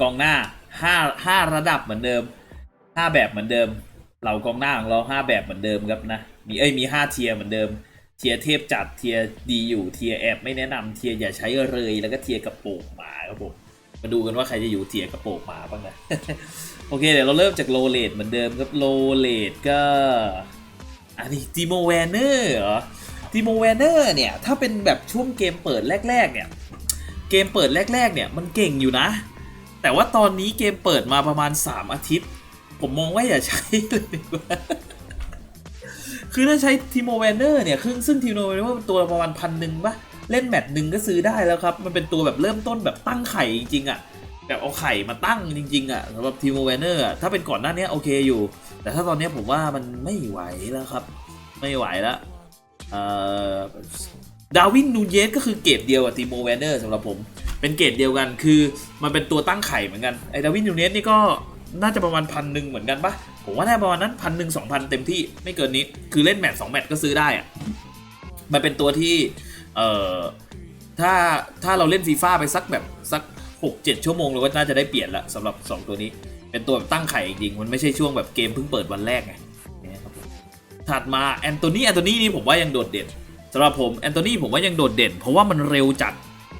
กองหน้าห้าห้าระดับเหมือนเดิมห้าแบบเหมือนเดิมเหล่ากองหน้าของเราห้าแบบเหมือนเดิมครับนะมีเอ้ยมีห้าเทียร์เหมือนเดิม เทียร์เทพจัดเทียร์ดีอยู่เทียร์แอบไม่แนะนำเทียร์อย่าใช้เลยแล้วก็เทียร์กระโปรงหมาครับผมมาดูกันว่าใครจะอยู่เทียร์กระโปรงหมาบ้างนะโอเคเดี๋ยวเราเริ่มจากโลเลดเหมือนเดิมครับโลเลดก็อันนี้ติโมแวนเนอร์เหรอติโมแวนเนอร์เนี่ยถ้าเป็นแบบช่วงเกมเปิดแรก ๆ เนี่ย เกมเปิดแรก ๆ เนี่ยมันเก่งอยู่นะ แต่ว่าตอนนี้เกมเปิดมาประมาณ 3 อาทิตย์ ผมมองว่าอย่าใช้เลยดีกว่าคือถ้าใช้ทีโมแวนเนอร์เนี่ยซึ่งซึ่งทีโมแวนเนอร์เป็นตัวประมาณพันหนึ่งปะเล่นแมตช์หนึ่งก็ซื้อได้แล้วครับ มันเป็นตัวแบบเริ่มต้นแบบตั้งไข่จริงๆอะ่ะแบบเอาไข่มาตั้งจริง ๆอะ่ะสำหรับทีโมแวนเนอร์ถ้าเป็นก่อนหน้านี้โอเคอยู่ แต่ถ้าตอนนี้ผมว่ามันไม่ไหวแล้วครับ ไม่ไหวแล้วเอ่อดาวินนูเยสก็คือเกรดเดียวกับทีโมแวนเนอร์สำหรับผม เป็นเกรดเดียวกัน คือมันเป็นตัวตั้งไข่เหมือนกันไอดาวินนูเนสนี่ก็น่าจะประมาณพันหนึ่งเหมือนกันปะผมว่าน่าประมาณนั้นพันหนึ่งสองพันเต็มที่ไม่เกินนี้ คือเล่นแมตช์สองแมตช์ก็ซื้อได้อะมันเป็นตัวที่เอ่อถ้าถ้าเราเล่นฟีฟ่าไปสักแบบสักหกเจ็ดชั่วโมงเราก็น่าจะได้เปลี่ยนละสำหรับ2ตัวนี้ เป็นตัวแบบตั้งไข่จริงมันไม่ใช่ช่วงแบบเกมเพิ่งเปิดวันแรกไงเนี่ยครับถัดมาแอนโทนีแอนโทนีนี่ผมว่ายังโดดเด่นสำหรับผมแอนโทนีผมว่ายังโดดเด่น เพราะว่ามันเร็วจัด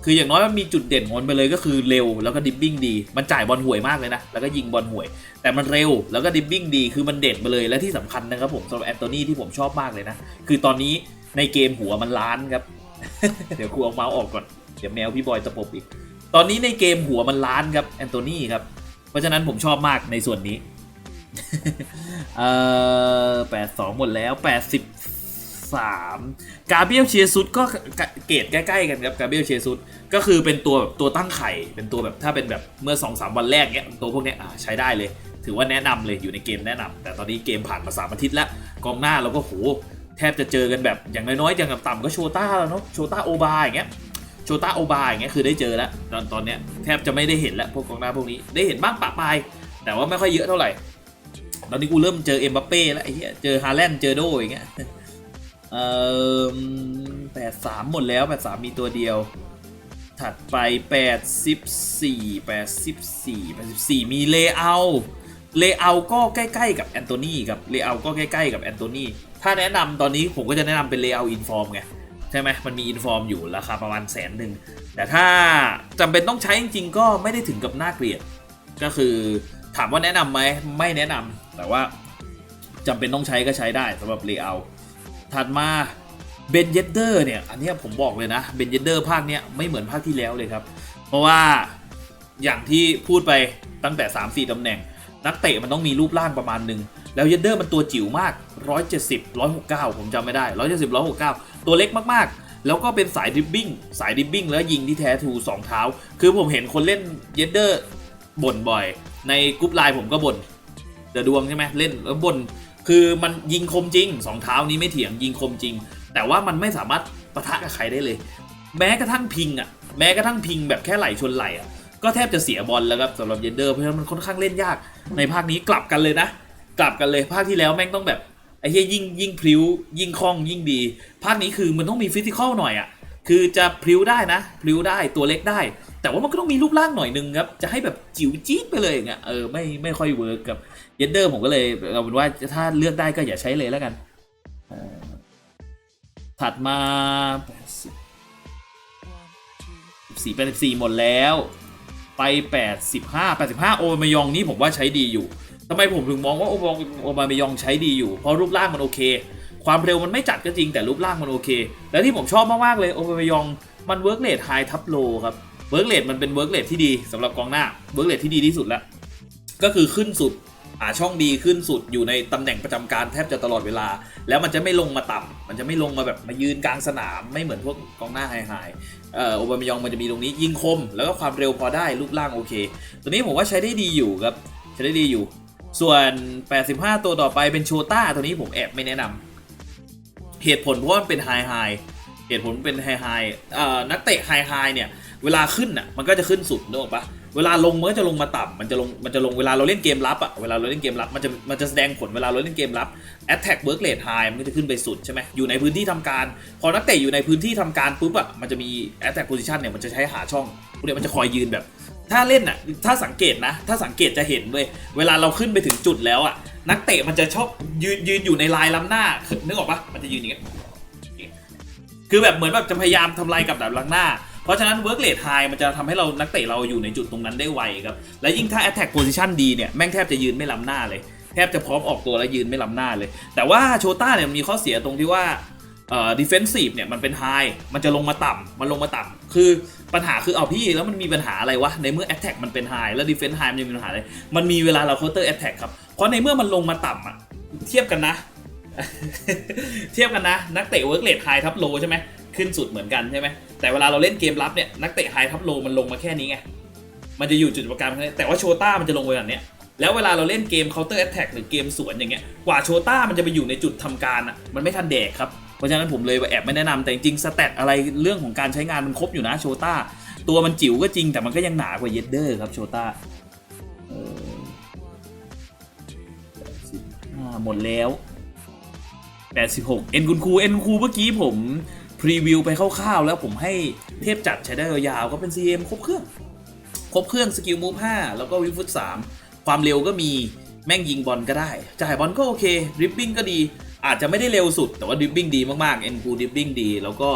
คืออย่างน้อยมันมีจุดเด่นของมันไปเลยก็คือเร็วแล้วก็ดิบบิ้งดี มันจ่ายบอลห่วยมากเลยนะ แล้วก็ยิงบอลห่วย แต่มันเร็วแล้วก็ดิบบิ้งดี คือมันเด่นไปเลย และที่สำคัญนะครับผมสำหรับแอนโทนีที่ผมชอบมากเลยนะ คือตอนนี้ในเกมหัวมันล้านครับ เดี๋ยวครูเอาเมาส์ออกก่อน เดี๋ยวแมวพี่บอยตะปบอีก ตอนนี้ในเกมหัวมันล้านครับแอนโทนีครับ เพราะฉะนั้นผมชอบมากในส่วนนี้ เอ่อแปดสองหมดแล้วแปดสิบ สามกาเบียลเชียซุดก็เกรดใกล้ๆกันครับกาเบียลเชียซุดก็คือเป็นตัวแบบตัวตั้งไข่ เป็นตัวแบบถ้าเป็นแบบเมื่อ2อสวันแรกเนี้ยตัวพวกเนี้ยใช้ได้เลย ถือว่าแนะนำเลยอยู่ในเกมแนะนำแต่ตอนนี้เกมผ่านมาสามอาทิตย์แล้วกองหน้าเราก็โหแทบจะเจอกันแบบอย่างน้อยๆอย่างต่ำๆก็โชต้าแล้วเนาะโชต้าโอบาอย่างเงี้ยโชต้าโอบาอย่างเงี้ยคือได้เจอแล้วตอนตอนเนี้ยแทบจะไม่ได้เห็นแล้วพวกกองหน้าพวกนี้ได้เห็นบ้างปะปายแต่ว่าไม่ค่อยเยอะเท่าไหร่ตอนนี้กูเริ่มเจอเอ็มบัปเป้แล้วไอ้เหี้ยเจอฮาแลนด์เจอโดอย่างเงี้ย เอ่อแปดสามหมดแล้วแปดสามมีตัวเดียว ถัดไปแปดสิบสี่แปดสิบสี่แปดสิบสี่มีเลเอาเลเอาก็ใกล้ๆกับแอนโทนีครับเลเอาก็ใกล้ๆกับแอนโทนีถ้าแนะนำตอนนี้ผมก็จะแนะนำเป็นเลเอาอินฟอร์มไงใช่ไหมมันมีอินฟอร์มอยู่ราคาประมาณแสนหนึ่ง แต่ถ้าจำเป็นต้องใช้จริงๆก็ไม่ได้ถึงกับน่าเกลียด ก็คือถามว่าแนะนำไหมไม่แนะนำแต่ว่าจำเป็นต้องใช้ก็ใช้ได้สำหรับเลเยอร์ ถัดมาเบนเยเดอร์เนี่ยอันนี้ผมบอกเลยนะเบนเยเดอร์ภาคเนี้ยไม่เหมือนภาคที่แล้วเลยครับ เพราะว่าอย่างที่พูดไปตั้งแต่ 3-4 ตำแหน่ง นักเตะมันต้องมีรูปร่างประมาณหนึ่งแล้วเยเดอร์มันตัวจิ๋วมาก 170 169 ผมจำไม่ได้ 170 169 ตัวเล็กมากๆ แล้วก็เป็นสายดริบบิ้งสายดริบบิ้งแล้วยิงที่แท้ทูสองเท้า คือผมเห็นคนเล่นเยเดอร์บ่นบ่อย ในกรุ๊ปไลน์ผมก็บ่นเดอะดวงใช่ไหมเล่นแล้วบ่น คือมันยิงคมจริงสองเท้านี้ไม่เถียงยิงคมจริง แต่ว่ามันไม่สามารถปะทะกับใครได้เลย แม้กระทั่งพิงอะแม้กระทั่งพิงแบบแค่ไหลชนไหลอะก็แทบจะเสียบอลแล้วครับสำหรับเยนเดอร์เพราะฉะนั้นมันค่อนข้างเล่นยากในภาคนี้กลับกันเลยนะ กลับกันเลยภาคที่แล้วแม่งต้องแบบไอ้เหี้ยยิ่งยิ่งพลิ้วยิ่งคล่องยิ่งดี ภาคนี้คือมันต้องมีฟิสิกอลหน่อยอะคือจะพลิ้วได้นะพลิ้วได้ตัวเล็กได้ แต่ว่ามันก็ต้องมีรูปร่างหน่อยนึงครับ จะให้แบบจิ๋วจี๊ดไปเลยอย่างเงี้ย เออไม่ไม่ค่อยเวิร์กกับเยนเดอร์ผมก็เลยเอาเป็นว่าถ้าเลือกได้ก็อย่าใช้เลยแล้วกันออถัดมาสี่แปดสิบสี่หมดแล้ว ไป85 85โอมายองนี่ผมว่าใช้ดีอยู่ทำไมผมถึงมองว่าโอมโอมามายองใช้ดีอยู่ เพราะรูปร่างมันโอเค ความเร็วมันไม่จัดก็จริงแต่รูปร่างมันโอเค และที่ผมชอบมากๆเลยโอมายองมันเวิร์กเลทไฮทับโลครับ เวิร์กเลทมันเป็นเวิร์กเลทที่ดีสำหรับกองหน้าเวิร์กเลทที่ดีที่สุดแล้วก็คือขึ้นสุดหาช่องดีขึ้นสุดอยู่ในตำแหน่งประจำการแทบจะตลอดเวลา แล้วมันจะไม่ลงมาต่ำมันจะไม่ลงมาแบบมายืนกลางสนามไม่เหมือนพวกกองหน้าไฮไฮเอ่อโอบามยองมันจะมีตรงนี้ยิงคม แล้วก็ความเร็วพอได้รูปร่างโอเค ตัวนี้ผมว่าใช้ได้ดีอยู่ครับใช้ได้ดีอยู่ ส่วน 85 ตัวต่อไปเป็นโชต้าตัวนี้ผมแอบไม่แนะนำเหตุผลเพราะว่ามันเป็นไฮไฮเหตุผลเป็นไฮไฮเอ่อนักเตะไฮไฮเนี่ย เวลาขึ้นอะมันก็จะขึ้นสุดนึกออกปะเวลาลงมันก็จะลงมาต่ำมันจะลงมันจะลงเวลาเราเล่นเกมรับอะเวลาเราเล่นเกมรับมันจะมันจะแสดงผลเวลาเราเล่นเกมรับ attack work rate high มันก็จะขึ้นไปสุดใช่ไหมอยู่ในพื้นที่ทำการ พอนักเตะอยู่ในพื้นที่ทำการปุ๊บอะมันจะมี attack position เนี่ยมันจะใช้หาช่องพวกเนี้ยมันจะคอยยืนแบบ ถ้าเล่นอะถ้าสังเกตนะ ถ้าสังเกตจะเห็นเว้ยเวลาเราขึ้นไปถึงจุดแล้วอะนักเตะมันจะชอบยืนยืนอยู่ในลายล้ำหน้านึกออกปะมันจะยืนอย่างเงี้ยคือแบบเหมือนแบบจะพยายามทำลายกับดักหลังหน้า เพราะฉะนั้น work rate high มันจะทำให้เรานักเตะเราอยู่ในจุดตรงนั้นได้ไวครับ และยิ่งถ้า attack position ดีเนี่ยแม่งแทบจะยืนไม่ล้ำหน้าเลย แทบจะพร้อมออกตัวแล้วยืนไม่ล้ำหน้าเลย แต่ว่าโชต้าเนี่ยมันมีข้อเสียตรงที่ว่าเอ่อ defensive เนี่ยมันเป็น high มันจะลงมาต่ำมันลงมาต่ำคือปัญหาคือเอาพี่แล้วมันมีปัญหาอะไรวะ ในเมื่อ attack มันเป็น high แล้ว defense high มันมีปัญหาอะไร มันมีเวลาเรา counter attack ครับ เพราะในเมื่อมันลงมาต่ำอะเทียบกันนะ เทียบกันนะ นักเตะ work rate high ทับ low ใช่ไหม ขึ้นสุดเหมือนกันใช่ไหมแต่เวลาเราเล่นเกมรับเนี่ยนักเตะ high ทับ low มันลงมาแค่นี้ไงมันจะอยู่จุดประการแค่นี้แต่ว่าโชต้ามันจะลงไปแบบเนี้ยแล้วเวลาเราเล่นเกม counter attack หรือเกมสวนอย่างเงี้ยกว่าโชต้ามันจะไปอยู่ในจุดทำการอะมันไม่ทันแดกครับเพราะฉะนั้นผมเลยแอบไม่แนะนำแต่จริงสแตทอะไรเรื่องของการใช้งานมันครบอยู่นะโชต้าตัวมันจิ๋วก็จริงแต่มันก็ยังหนากว่าเยดเดอร์ครับโชต้าเอออ่าหมดแล้ว 86 เอ็นคุณครูเอ็นคุณครูเมื่อกี้ผม พรีวิวไปคร่าวๆแล้วผมให้เทพจัดใช้ได้ยาวๆก็เป็น CM ครบเครื่อง ครบเครื่องสกิลมูฟ5แล้วก็วิฟุต3ความเร็วก็มีแม่งยิงบอลก็ได้ จ่ายบอลก็โอเคดริปปิ้งก็ดี อาจจะไม่ได้เร็วสุด แต่ว่าดริปปิ้งดีมากๆเอ็นคูดริปปิ้งดี แล้วก็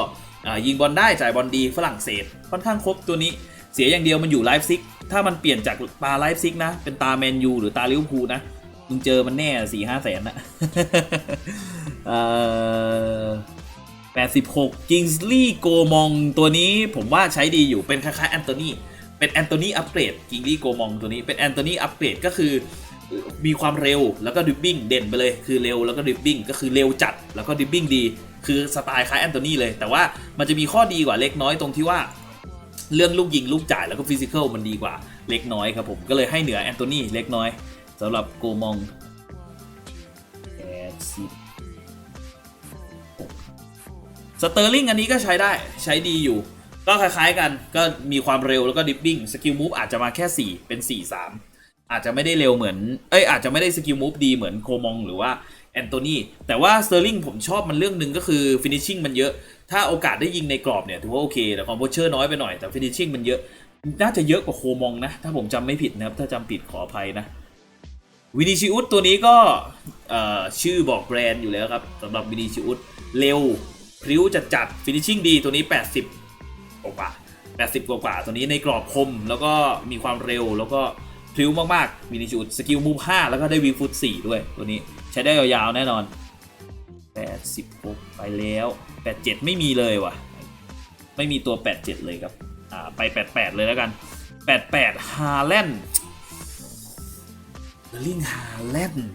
ยิงบอลได้จ่ายบอลดีฝรั่งเศสค่อนข้างครบตัวนี้เสียอย่างเดียวมันอยู่ไลฟ์ซิกถ้ามันเปลี่ยนจากตาไลฟ์ซิกนะ เป็นตาแมนยูหรือตาลิเวอร์พูลนะมึงเจอมันแน่สี่ห้าแสนนะเออ 86กิงส์ลีย์โกมองตัวนี้ผมว่าใช้ดีอยู่เป็นคล้ายๆแอนโทนีเป็นแอนโทนีอัปเกรดกิงลีย์โกมองตัวนี้เป็นแอนโทนีอัปเกรดก็คือมีความเร็วแล้วก็ดิบบิ้งเด่นไปเลยคือเร็วแล้วก็ดิบบิ้งก็คือเร็วจัดแล้วก็ดิบบิ้งดี คือสไตล์คล้ายแอนโทนีเลย แต่ว่ามันจะมีข้อดีกว่าเล็กน้อยตรงที่ว่า เรื่องลูกยิงลูกจ่ายแล้วก็ฟิสิกอลมันดีกว่าเล็กน้อยครับผมก็เลยให้เหนือแอนโทนีเล็กน้อยสำหรับโกมอง80ส เตอร์ลิงอันนี้ก็ใช้ได้ใช้ดีอยู่ ก็คล้ายๆกันก็มีความเร็วแล้วก็ดิปปิ้งสกิลมูฟอาจจะมาแค่ 4 เป็น 4 3 อาจจะไม่ได้เร็วเหมือน เอ้ยอาจจะไม่ได้สกิลมูฟดีเหมือนโคมองหรือว่าแอนโทนีแต่ว่าสเตอร์ลิงผมชอบมันเรื่องหนึ่งก็คือฟินิชชิ่งมันเยอะ ถ้าโอกาสได้ยิงในกรอบเนี่ยถือว่าโอเค แต่คอมโพเชอร์น้อยไปหน่อยแต่ฟินิชชิ่งมันเยอะ น่าจะเยอะกว่าโคมองนะ ถ้าผมจำไม่ผิดนะครับ ถ้าจำผิดขออภัยนะวินิชิอุสตัวนี้ก็ชื่อบอกแบรนด์อยู่แล้วครับสำหรับวินิชิอุสเร็ว พริ้วจัดจัดฟินิชชิ่งดีตัวนี้ 80กว่า80 กว่ากว่าตัวนี้ในกรอบคม แล้วก็มีความเร็วแล้วก็พริ้วมากๆวินิชิอุสสกิลมูฟ5แล้วก็ได้วีฟุต4ด้วยตัวนี้ใช้ได้ยาวๆแน่นอน 86 ไปแล้ว 87 ไม่มีเลยว่ะ ไม่มีตัว 87 เลยครับ อ่า ไป 88 เลยแล้วกัน 88 ฮาแลนด์ลิงฮาแลนด์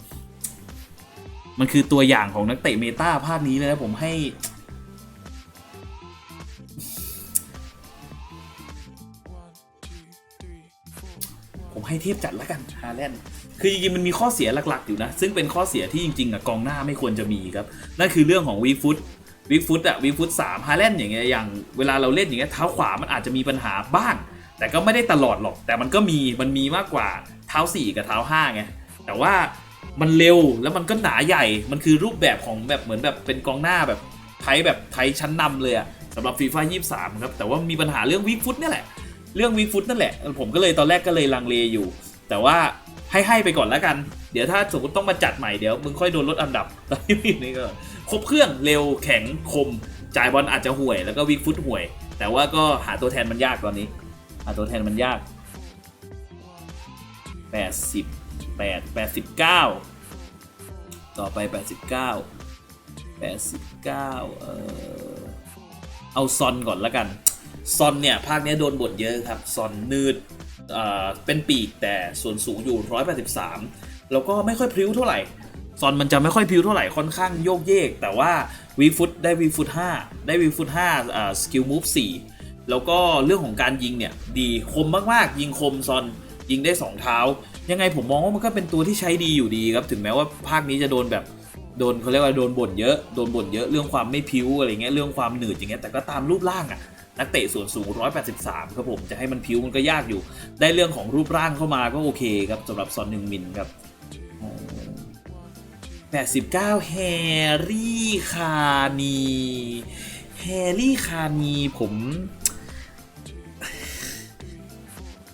มันคือตัวอย่างของนักเตะเมตาภาคนี้เลยนะผมให้ ให้เทียบจัดแล้วกันฮาแลนด์คือจริงๆมันมีข้อเสียหลักๆ อยู่นะ ซึ่งเป็นข้อเสียที่จริงๆอะกองหน้าไม่ควรจะมีครับ นั่นคือเรื่องของวีฟุตวีฟุตอะวีฟุตสามฮาแลนด์อย่างเงี้ยอย่างเวลาเราเล่นอย่างเงี้ยเท้าขวามันอาจจะมีปัญหาบ้าง แต่ก็ไม่ได้ตลอดหรอก แต่มันก็มีมันมีมากกว่าเท้าสี่กับเท้าห้าไงแต่ว่ามันเร็วแล้วมันก็หนาใหญ่มันคือรูปแบบของแบบเหมือนแบบเป็นกองหน้าแบบไทยแบบไทยชั้นนำเลยอะสำหรับฟีฟ่ายี่สามครับแต่ว่ามีปัญหาเรื่องวิกฟุตนี่แหละ เรื่องวิกฟุตนั่นแหละ ผมก็เลยตอนแรกก็เลยลังเลอยู่ แต่ว่าให้ให้ไปก่อนแล้วกัน เดี๋ยวถ้าสมมติต้องมาจัดใหม่เดี๋ยวมึงค่อยโดนลดอันดับตอนนี้นี่ก็ครบเครื่องเร็วแข็งคม จ่ายบอลอาจจะห่วยแล้วก็วิกฟุตห่วย แต่ว่าก็หาตัวแทนมันยากตอนนี้ หาตัวแทนมันยาก88 89 ต่อไป 89 89 เออเอาซอนก่อนแล้วกัน ซอนเนี่ยภาคเนี้ยโดนบ่นเยอะครับ ซอนนืดเป็นปีกแต่ส่วนสูงอยู่ 183 แล้วก็ไม่ค่อยพริ้วเท่าไหร่ ซอนมันจะไม่ค่อยพริ้วเท่าไหร่ค่อนข้างโยกเยก แต่ว่าวีฟุตได้วีฟุต5ได้วีฟุต5อ่าสกิลมูฟ4แล้วก็เรื่องของการยิงเนี่ยดีคมมากๆ ยิงคมซอนยิงได้ 2 เท้า ยังไงผมมองว่ามันก็เป็นตัวที่ใช้ดีอยู่ดีครับ ถึงแม้ว่าภาคนี้จะโดนแบบโดนเขาเรียกว่าโดนบ่นเยอะ โดนบ่นเยอะเรื่องความไม่พิ้วอะไรเงี้ย เรื่องความหนืดอย่างเงี้ย แต่ก็ตามรูปร่างอะ นักเตะส่วนสูง 183 ครับผมจะให้มันพิ้วมันก็ยากอยู่ ได้เรื่องของรูปร่างเข้ามาก็โอเคครับสำหรับซอนหนึ่งมินครับ89แฮร์รี่คานีแฮร์รี่คานีผม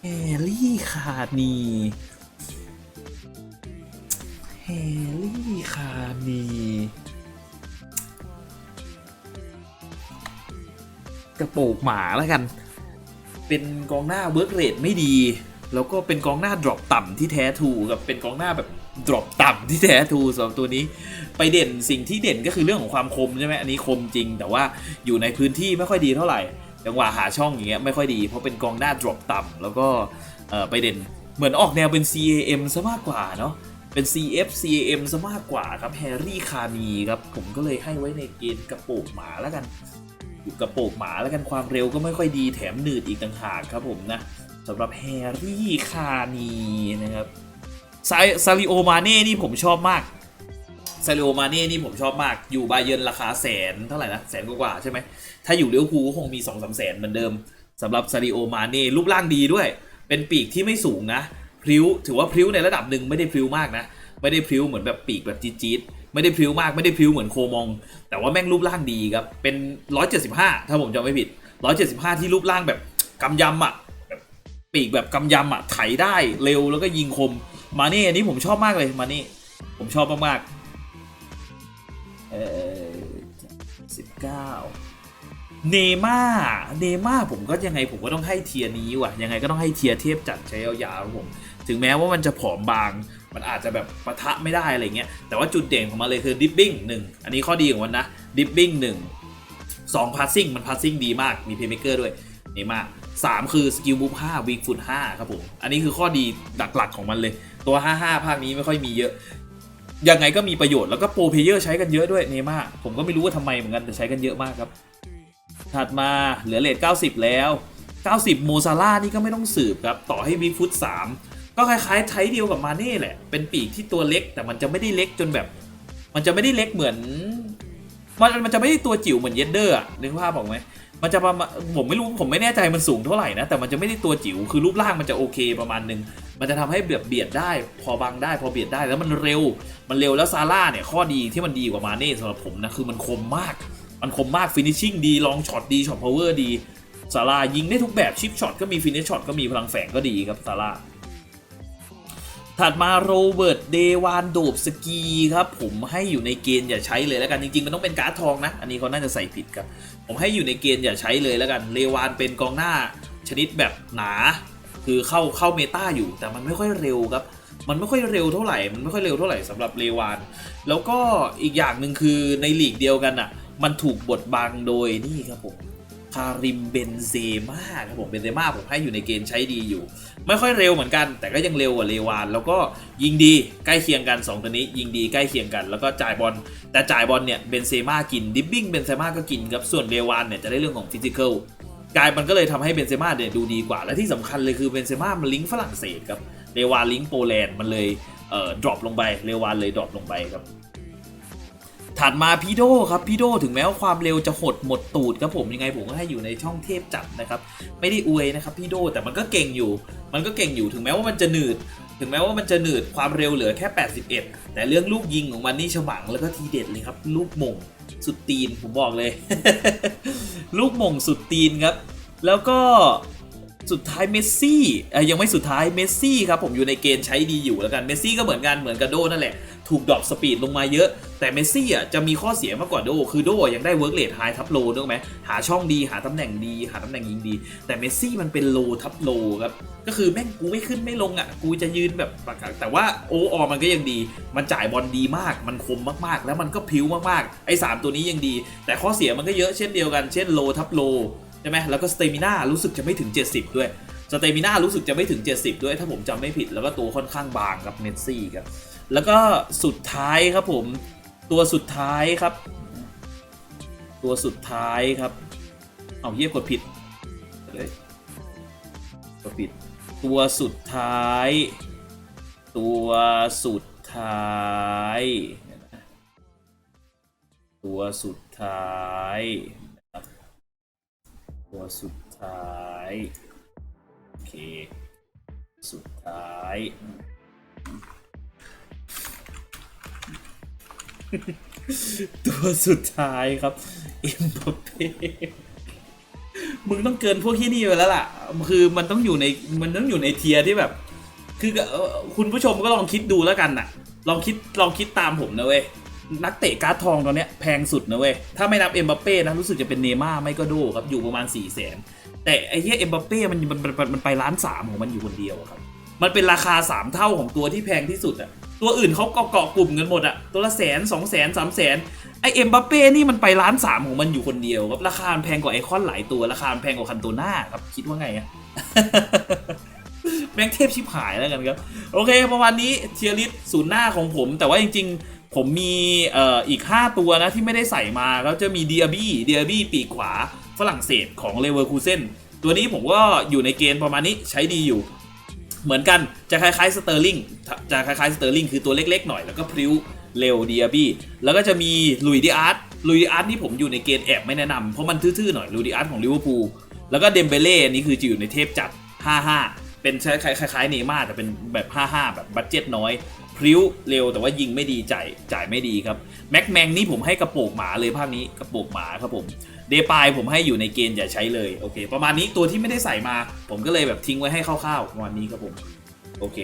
แฮร์รี่คานีแฮร์รี่คานี กระโปงหมาแล้วกัน เป็นกองหน้าเวิร์กเรทไม่ดี แล้วก็เป็นกองหน้าดรอปต่ำที่แท้ทูกับเป็นกองหน้าแบบดรอปต่ำที่แท้ทูสำหรับตัวนี้ ไปเด่นสิ่งที่เด่นก็คือเรื่องของความคมใช่ไหมอันนี้คมจริง แต่ว่าอยู่ในพื้นที่ไม่ค่อยดีเท่าไหร่จังหวะหาช่องอย่างเงี้ยไม่ค่อยดีเพราะเป็นกองหน้าดรอปต่ำแล้วก็ไปเด่นเหมือนออกแนวเป็น CAM ซะมากกว่าเนาะเป็น CF CAM ซะมากกว่าครับแฮร์รี่คานีครับผมก็เลยให้ไว้ในเกณฑ์กระโปงหมาแล้วกัน อยู่กระโปรงหมาแล้วกันความเร็วก็ไม่ค่อยดีแถมหนืดอีกต่างหากครับผมนะสำหรับแฮร์รี่คานีนะครับซาซาริโอมาเน่นี่ผมชอบมากซาริโอมาเน่นี่ผมชอบมาก อยู่บาเยนราคาแสนเท่าไหร่นะแสนกว่าๆใช่ไหมถ้าอยู่เลี้ยวภูก็คงมี2องสามแสนเหมือนเดิมสำหรับซาริโอมาเน่รูปร่างดีด้วย เป็นปีกที่ไม่สูงนะพริ้วถือว่าพริ้วในระดับหนึ่งไม่ได้พริ้วมากนะ ไม่ได้พริ้วเหมือนแบบปีกแบบจี๊ดๆ ไม่ได้พริ้วมากไม่ได้พริ้วเหมือนโคมอง แต่ว่าแม่งรูปร่างดีครับ เป็น 175 ถ้าผมจำไม่ผิด 175 ที่รูปร่างแบบกำยำอะปีกแบบกำยำอะไถได้เร็วแล้วก็ยิงคมมาเน่อันนี้ผมชอบมากเลยมาเน่ผมชอบมากๆเออสิบเก้าเนม่าเนม่าผมก็ยังไงผมก็ต้องให้เทียร์นี้ว่ะยังไงก็ต้องให้เทียร์เทพจัดใช้ยาวๆผม ถึงแม้ว่ามันจะผอมบาง มันอาจจะแบบปะทะไม่ได้อะไรเงี้ยแต่ว่าจุดเด่นของมันเลยคือดิปปิ้งหนึ่งอันนี้ข้อดีของมันนะดิปปิ้งหนึ่งสองพาสซิ่งมันพาสซิ่งดีมากมีเพย์เมเกอร์ด้วยนี่มากสามคือสกิลบูฟห้าวีฟุตห้าครับผมอันนี้คือข้อดีหลักๆของมันเลย ตัว 55 ภาคนี้ไม่ค่อยมีเยอะยังไงก็มีประโยชน์แล้วก็โปรเพลเยอร์ใช้กันเยอะด้วยเนม่าผมก็ไม่รู้ว่าทำไมเหมือนกันแต่ใช้กันเยอะมากครับ ถัดมาเหลือเลท90 แล้ว 90 โมซาร่านี่ก็ไม่ต้องสืบครับ ต่อให้วีฟุต3 ก็คล้ายๆไทป์เดียวกับมาเน่แหละ เป็นปีกที่ตัวเล็กแต่มันจะไม่ได้เล็กจนแบบ มันจะไม่ได้เล็กเหมือน มันมันจะไม่ได้ตัวจิ๋วเหมือนเยนเดอร์อะนึกภาพออกไหมมันจะประมาณผมไม่รู้ผมไม่แน่ใจมันสูงเท่าไหร่นะ แต่มันจะไม่ได้ตัวจิ๋วคือรูปร่างมันจะโอเคประมาณหนึง มันจะทำให้เบียดเบียดได้ พอบังได้พอเบียดได้แล้วมันเร็ว มันเร็วแล้วซาร่าเนี่ยข้อดีที่มันดีกว่ามาเน่สำหรับผมนะคือมันคมมาก มันคมมากฟินิชชิ่งดีลองช็อตดีช็อตพาวเวอร์ดีซาร่ายิงได้ทุกแบบชิปช็อตก็มีฟินิชช็อตก็มีพลังแฝงก็ดีครับซาร่า ถัดมาโรเบิร์ตเดวานโดบสกีครับผมให้อยู่ในเกณฑ์อย่าใช้เลยแล้วกันจริงๆ มันต้องเป็นการ์ดทองนะ อันนี้เขาน่าจะใส่ผิดครับ ผมให้อยู่ในเกณฑ์อย่าใช้เลยแล้วกันเลวานเป็นกองหน้าชนิดแบบหนา คือเข้าเข้าเมตาอยู่ แต่มันไม่ค่อยเร็วครับ มันไม่ค่อยเร็วเท่าไหร่มันไม่ค่อยเร็วเท่าไหร่สำหรับเลวาน แล้วก็อีกอย่างหนึ่งคือในลีกเดียวกันอะ มันถูกบดบังโดยนี่ครับผม คาริมเบนเซม่าครับผมเบนเซม่าผมให้อยู่ในเกณฑ์ใช้ดีอยู่ ไม่ค่อยเร็วเหมือนกัน แต่ก็ยังเร็วกว่าเลวาน แล้วก็ยิงดีใกล้เคียงกัน 2 ตัวนี้ ยิงดีใกล้เคียงกัน แล้วก็จ่ายบอลแต่จ่ายบอลเนี่ยเบนเซม่ากินดิบบิ้งเบนเซม่าก็กินครับส่วนเลวานเนี่ยจะได้เรื่องของฟิสิกอลกายมันก็เลยทำให้เบนเซม่าเนี่ยดูดีกว่า และที่สำคัญเลยคือเบนเซม่ามันลิงก์ฝรั่งเศสครับเลวานลิงก์โปแลนด์มันเลยเอ่อดรอปลงไปเลวานเลยดรอปลงไปครับ ถัดมาพีโดครับพีโดถึงแม้ว่าความเร็วจะหดหมดตูดครับผมยังไงผมก็ให้อยู่ในช่องเทพจัดนะครับ ไม่ได้อวยนะครับพีโดแต่มันก็เก่งอยู่ มันก็เก่งอยู่ถึงแม้ว่ามันจะหนืด ถึงแม้ว่ามันจะหนืดความเร็วเหลือแค่ 81 แต่เรื่องลูกยิงของมันนี่ฉมังแล้วก็ทีเด็ดเลยครับลูกมงสุดตีนผมบอกเลย ลูกมงสุดตีนครับ แล้วก็ สุดท้ายเมสซี่ยังไม่สุดท้ายเมสซี่ครับผมอยู่ในเกณฑ์ใช้ดีอยู่แล้วกันเมสซี่ก็เหมือนกันเหมือนกับโดนั่นแหละ ถูกดรอปสปีดลงมาเยอะ แต่เมสซี่อะจะมีข้อเสียมากกว่าโด คือโดยังได้เวิร์กเลทไฮทับโลนึกไหมหาช่องดีหาตำแหน่งดีหาตำแหน่งยิงดี แต่เมสซี่มันเป็นโลทับโลครับก็คือแม่งกูไม่ขึ้นไม่ลงอะกูจะยืนแบบปากแต่ว่าโอออมันก็ยังดี มันจ่ายบอลดีมาก มันคมมากๆ แล้วมันก็พิ้วมากๆไอ้สามตัวนี้ยังดี แต่ข้อเสียมันก็เยอะเช่นเดียวกัน เช่นโลทับโล ช่ไหมแล้วก็สเตมิน่ารู้สึกจะไม่ถึง 70 ด้วย สเตมิน่ารู้สึกจะไม่ถึง 70 ด้วย ถ้าผมจำไม่ผิด แล้วก็ตัวค่อนข้างบางครับเมสซี่ครับ แล้วก็สุดท้ายครับผม ตัวสุดท้ายครับ ตัวสุดท้ายครับ เอาเยียบกดผิดเลยกดผิด ตัวสุดท้าย ตัวสุดท้าย ตัวสุดท้าย ตัวสุดท้าย โอเค สุดท้ายตัวสุดท้ายครับเอ็มบัปเป้มึงต้องเกินพวกที่นี่ไปแล้วล่ะ คือมันต้องอยู่ในมันต้องอยู่ในเทียที่แบบ คือคุณผู้ชมก็ลองคิดดูแล้วกันน่ะ ลองคิดลองคิดตามผมนะเว้ย นักเตะการ์ดทองตอนเนี้ยแพงสุดนะเว้ย ถ้าไม่นับเอ็มบัปเป้นะ รู้สึกจะเป็นเนม่าไม่ก็โดครับอยู่ประมาณ4ี่แสนแต่ไอ้เหี้ยเอ็มบัปเป้มันมันมันมันไปล้านสามของมันอยู่คนเดียวครับ มันเป็นราคา 3 เท่าของตัวที่แพงที่สุดอะตัวอื่นเขาเกาะเกาะกลุ่มกันหมดอะตัวละแสนสองแสนสามแสนไอเอ็มบัปเป้นี่มันไปล้านสามของมันอยู่คนเดียวครับราคาแพงกว่าไอคอนหลายตัวราคาแพงกว่าคันโตน่าครับคิดว่าไงอะแม่งเทพชิบหายแล้วกันครับ โอเคประมาณนี้เทียริสศูนย์หน้าของผม แต่ว่าจริง ๆ ผมมีเอ่ออีก 5 ตัวนะที่ไม่ได้ใส่มาแล้วจะมีเดียบี้เดียบี้ปีกขวาฝรั่งเศสของเลเวอร์คูเซนตัวนี้ผมก็อยู่ในเกณฑ์ประมาณนี้ใช้ดีอยู่ เหมือนกันจะคล้ายๆสเตอร์ลิงจะคล้ายๆสเตอร์ลิงคือตัวเล็กๆหน่อยแล้วก็พริ้วเร็วเดียบี้แล้วก็จะมีลุยดิอาร์ตลุยดิอาร์ตนี่ผมอยู่ในเกณฑ์แอบไม่แนะนำเพราะมันทื่อๆหน่อยลุยดิอาร์ตของลิเวอร์พูลแล้วก็เดมเบเล่นนี้คือจะอยู่ในเทพจัด 55 เป็นคล้ายๆเนย์ม่าแต่เป็นแบบ 55 แบบบัตเจ็ตน้อย พริ้วเร็วแต่ว่ายิงไม่ดีจ่ายจ่ายไม่ดีครับแม็กแมงนี่ผมให้กระโปงหมาเลยภาคนี้กระโปงหมาครับผมเดปายผมให้อยู่ในเกณฑ์อย่าใช้เลยโอเค ประมาณนี้ตัวที่ไม่ได้ใส่มา ผมก็เลยแบบทิ้งไว้ให้คร่าวๆประมาณนี้ครับผมโอเค